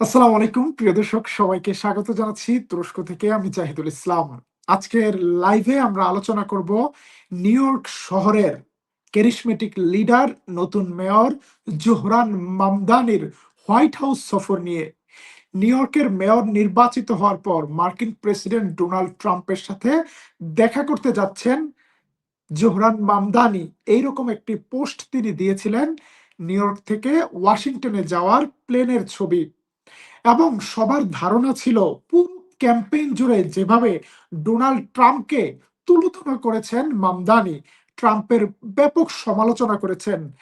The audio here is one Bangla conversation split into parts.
আসসালামু আলাইকুম, প্রিয় দর্শক, সবাইকে স্বাগত জানাচ্ছি তুরস্ক থেকে। আমি জাহিদুল ইসলাম। আজকের লাইভে আমরা আলোচনা করব নিউ ইয়র্ক শহরের ক্যারিসমেটিক লিডার নতুন মেয়র জোহরান মামদানির হোয়াইট হাউস সফর নিয়ে। নিউ ইয়র্কের মেয়র নির্বাচিত হওয়ার পর মার্কিন প্রেসিডেন্ট ডোনাল্ড ট্রাম্পের সাথে দেখা করতে যাচ্ছেন জোহরান মামদানি। এইরকম একটি পোস্ট তিনি দিয়েছিলেন নিউ ইয়র্ক থেকে ওয়াশিংটনে যাওয়ার প্লেনের ছবি। এবং সবার ধারণা ছিল পুরো ক্যাম্পেইন জুড়ে যেভাবে ডোনাল্ড ট্রাম্পকে তুলোধনা করেছেন মামদানি, ট্রাম্পের ব্যাপক সমালোচনা করেছেন।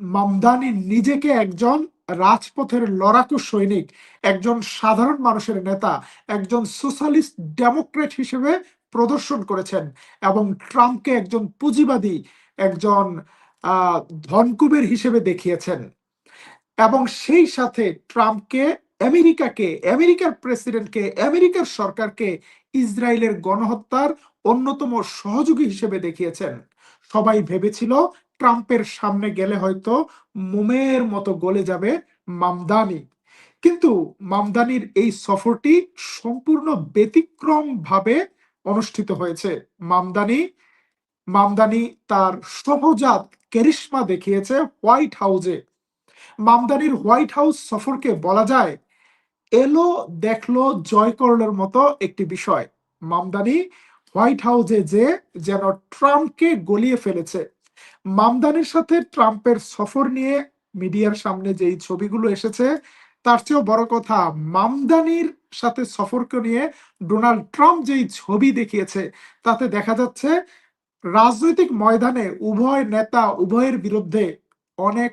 মামদানি নিজেকে একজন রাজপথের লড়াকু সৈনিক, একজন সাধারণ মানুষের নেতা, একজন সোশ্যালিস্ট ডেমোক্রেট হিসেবে প্রদর্শন করেছেন এবং ট্রাম্পকে একজন পুঁজিবাদী, একজন, আহ, ধনকুবের হিসেবে দেখিয়েছেন। এবং সেই সাথে ট্রাম্পকে, আমেরিকাকে, আমেরিকার প্রেসিডেন্টকে, আমেরিকার সরকারকে ইসরায়েলের গণহত্যার অন্যতম সহযোগী হিসেবে দেখিয়েছেন। সবাই ভেবেছিল ট্রাম্পের সামনে গেলে হয়তো মোমের মতো গলে যাবে মামদানি। কিন্তু মামদানির এই সফরটি সম্পূর্ণ ব্যতিক্রম ভাবে অনুষ্ঠিত হয়েছে। মামদানি মামদানি তার সহজাত কেরিশমা দেখিয়েছে হোয়াইট হাউসে। মামদানির হোয়াইট হাউস সফরকে বলা যায়, এলো দেখল জয় করলের মতো একটি বিষয়। মামদানি হোয়াইট হাউসে যে যেন ট্রাম্পকে গলিয়ে ফেলেছে। মামদানির সাথে ট্রাম্পের সফর নিয়ে মিডিয়ার সামনে যেই ছবিগুলো এসেছে, তার চেয়েও বড় কথা, মামদানির সাথে সফরকে নিয়ে ডোনাল্ড ট্রাম্প যেই ছবি দেখিয়েছে, তাতে দেখা যাচ্ছে রাজনৈতিক ময়দানে উভয় নেতা উভয়ের বিরুদ্ধে অনেক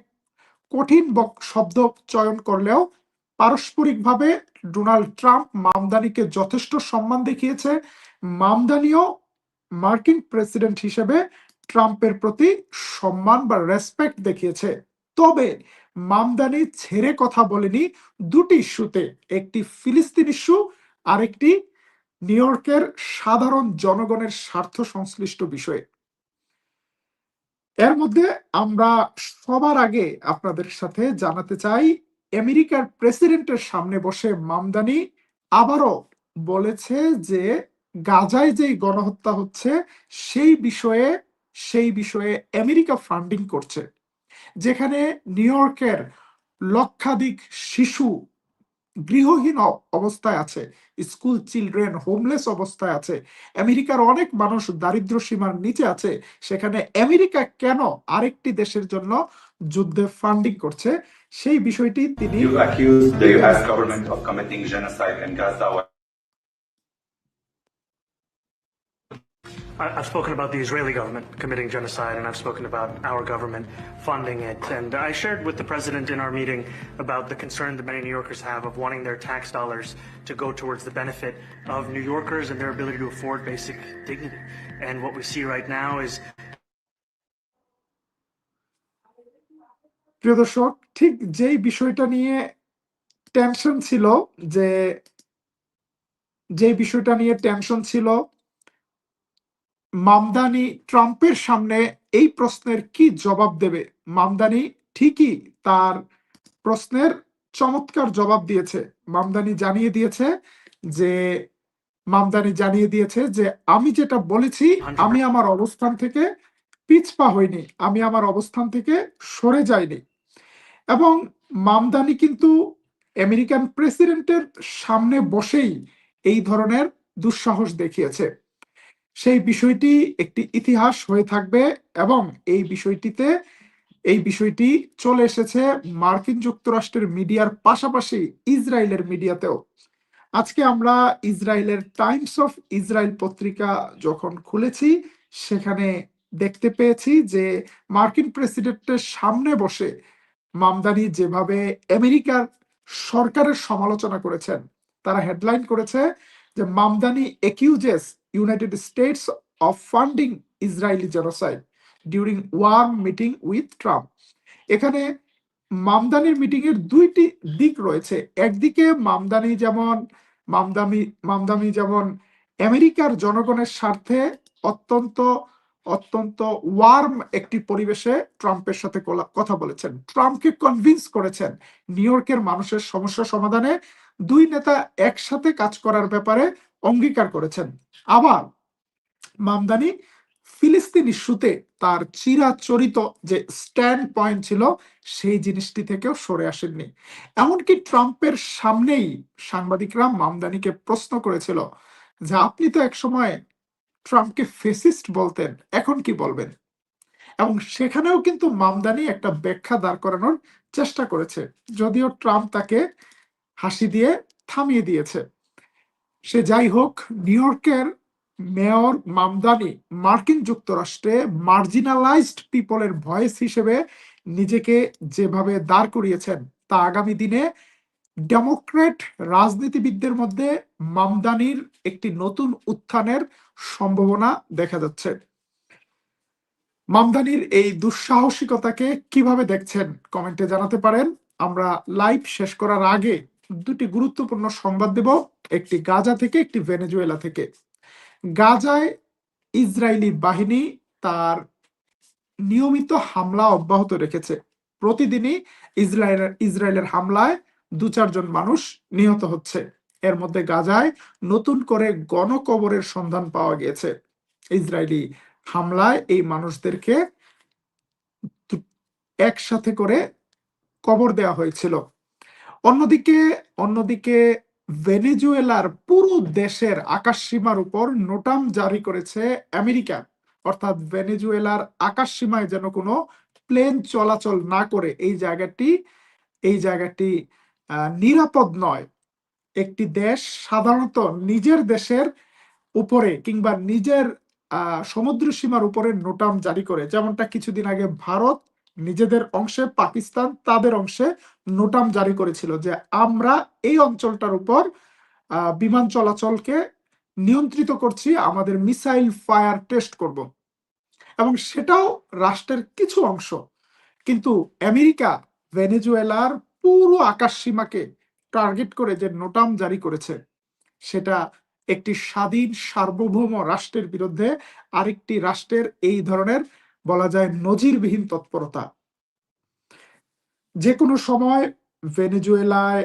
কঠিন শব্দ চয়ন করলেও পারস্পরিকভাবে ডোনাল্ড ট্রাম্প মামদানিকে যথেষ্ট সম্মান দেখিয়েছে। মামদানিও মার্কিন প্রেসিডেন্ট হিসেবে ট্রাম্পের প্রতি সম্মান বা রেসপেক্ট দেখিয়েছে। তবে মামদানি ছেড়ে কথা বলেনি দুটি ইস্যুতে, একটি ফিলিস্তিন ইস্যু আরেকটি নিউ ইয়র্কের সাধারণ জনগণের স্বার্থ সংশ্লিষ্ট বিষয়ে। এর মধ্যে আমরা সবার আগে আপনাদের সাথে জানাতে চাই, আমেরিকার প্রেসিডেন্টের সামনে বসে মামদানি আবারও বলেছে যে গাজায় যেই গণহত্যা হচ্ছে, সেই বিষয়ে সেই বিষয়ে আমেরিকা ফান্ডিং করছে। যেখানে নিউ ইয়র্কের লক্ষাধিক শিশু গৃহহীন অবস্থায় আছে, স্কুল চিলড্রেন হোমলেস অবস্থায় আছে, আমেরিকার অনেক মানুষ দারিদ্র সীমার নিচে আছে, সেখানে আমেরিকা কেন আরেকটি দেশের জন্য যুদ্ধে ফান্ডিং করছে? সেই বিষয়টি তিনি I've spoken about the Israeli government committing genocide, and I've spoken about our government funding it. And I shared with the president in our meeting about the concern that many New Yorkers have of wanting their tax dollars to go towards the benefit of New Yorkers and their ability to afford basic dignity. And what we see right now is প্রিয় দর্শক ঠিক যেই বিষয়টা নিয়ে টেনশন ছিল যে যে বিষয়টা নিয়ে টেনশন ছিল মামদানি ট্রাম্পের সামনে এই প্রশ্নের কি জবাব দেবে? মামদানি ঠিকই তার প্রশ্নের চমৎকার জবাব দিয়েছে। মামদানি জানিয়ে দিয়েছে যে, মামদানি জানিয়ে দিয়েছে যে, আমি যেটা বলেছি, আমি আমার অবস্থান থেকে পিছপা হইনি, আমি আমার অবস্থান থেকে সরে যাইনি। এবং মামদানি কিন্তু আমেরিকান প্রেসিডেন্টের সামনে বসেই এই ধরনের দুঃসাহস দেখিয়েছে। সেই বিষয়টি একটি ইতিহাস হয়ে থাকবে এবং এই বিষয়টিতে, এই বিষয়টি চলে এসেছে মার্কিন যুক্তরাষ্ট্রের মিডিয়ার পাশাপাশি ইসরায়েলের মিডিয়াতেও। আজকে আমরা ইসরায়েলের টাইমস অফ ইসরায়েল পত্রিকা যখন খুলেছি, সেখানে দেখতে পেয়েছি যে মার্কিন প্রেসিডেন্টের সামনে বসে মামদানি যেভাবে আমেরিকার সরকারের সমালোচনা করেছেন, তারা হেডলাইন করেছে যে Mamdani accuses United States of funding Israeli genocide during war meeting with Trump এখানে মামদানির মিটিং এর দুইটি দিক রয়েছে। একদিকে মামদানি যেমন মামদানি মামদানি যেমন আমেরিকার জনগণের স্বার্থে অত্যন্ত অত্যন্ত ওয়ার্ম একটি পরিবেশে ট্রাম্পের সাথে কথা বলেছেন। ট্রাম্পকে কনভিন্স করেছেন নিউ ইয়র্কের মানুষের সমস্যা সমাধানে। দুই নেতা একসাথে কাজ করার ব্যাপারে অঙ্গীকার করেছেন। আবার মামদানি ফিলিস্তিন ইস্যুতে তার চিরাচরিত যে স্ট্যান্ড পয়েন্ট ছিল, সেই জিনিসটি থেকেও সরে আসেননি। এমনকি ট্রাম্পের সামনেই সাংবাদিকরা মামদানিকে প্রশ্ন করেছিল যে, আপনি তো একসময় ট্রাম্পকে ফেসিস্ট বলতেন, এখন কি বলবেন? এবং সেখানেও কিন্তু মামদানি একটা ব্যাখ্যা দাঁড় করানোর চেষ্টা করেছে, যদিও ট্রাম্প তাকে হাসি দিয়ে থামিয়ে দিয়েছে। সে যাই হোক নিউ ইয়র্কের মেয়র মামদানি মার্কিন যুক্তরাষ্ট্রে মার্জিনালাইজড পিপলের ভয়েস হিসেবে নিজেকে যেভাবে দাঁড় করিয়েছেন, তা আগামী দিনে ডেমোক্রেট রাজনীতিবিদদের মধ্যে মামদানির একটি নতুন উত্থানের সম্ভাবনা দেখা যাচ্ছে। মামদানির এই দুঃসাহসিকতাকে কীভাবে দেখছেন, কমেন্টে জানাতে পারেন। আমরা লাইভ শেষ করার আগে দুটি গুরুত্বপূর্ণ সংবাদ দেব, একটি গাজা থেকে, একটি ভেনেজুয়েলা থেকে। গাজায় ইসরায়েলি বাহিনী তার নিয়মিত হামলা অব্যাহত রেখেছে। প্রতিদিনই ইসরায়েলের ইসরায়েলের হামলায় দু চারজন মানুষ নিহত হচ্ছে। এর মধ্যে গাজায় নতুন করে গণকবরের সন্ধান পাওয়া গিয়েছে। ইসরায়েলি হামলায় এই মানুষদেরকে একসাথে করে কবর দেওয়া হয়েছিল। অন্যদিকে অন্যদিকে ভেনেজুয়েলার পুরো দেশের আকাশ সীমার উপর নোটাম জারি করেছে আমেরিকা। অর্থাৎ ভেনেজুয়েলার আকাশ সীমায় যেন কোনো প্লেন চলাচল না করে এই জায়গাটি এই জায়গাটি নিরাপদ নয়। একটি দেশ সাধারণত নিজের দেশের উপরে কিংবা নিজের সমুদ্র সীমার উপরে নোটাম জারি করে। যেমনটা কিছুদিন আগে ভারত নিজেদের অংশে পাকিস্তান তাদের অংশে নোটাম জারি করেছিল যে আমরা এই অঞ্চলটার উপর বিমান চলাচলকে নিয়ন্ত্রিত করছি, আমাদের মিসাইল ফায়ার টেস্ট করব। এবং সেটাও রাষ্ট্রের কিছু অংশ। কিন্তু আমেরিকা, ভেনেজুয়েলার পুরো আকাশ সীমাকে টার্গেট করে যে নোটাম জারি করেছে, সেটা একটি স্বাধীন সার্বভৌম রাষ্ট্রের বিরুদ্ধে আরেকটি রাষ্ট্রের এই ধরনের বলা যায় নজিরবিহীন তৎপরতা। যে কোনো সময় ভেনেজুয়েলায়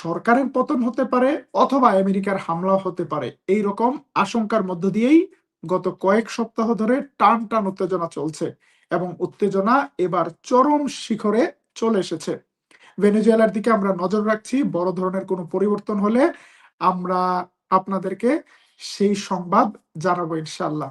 সরকারের পতন হতে পারে অথবা আমেরিকার হামলা হতে পারে। এই রকম আশঙ্কার মধ্য দিয়েই গত কয়েক সপ্তাহ ধরে টান টান উত্তেজনা চলছে এবং উত্তেজনা এবার চরম শিখরে চলে এসেছে। ভেনেজুয়েলার দিকে আমরা নজর রাখছি, বড় ধরনের কোনো পরিবর্তন হলে আমরা আপনাদেরকে সেই সংবাদ জানাব ইনশাল্লাহ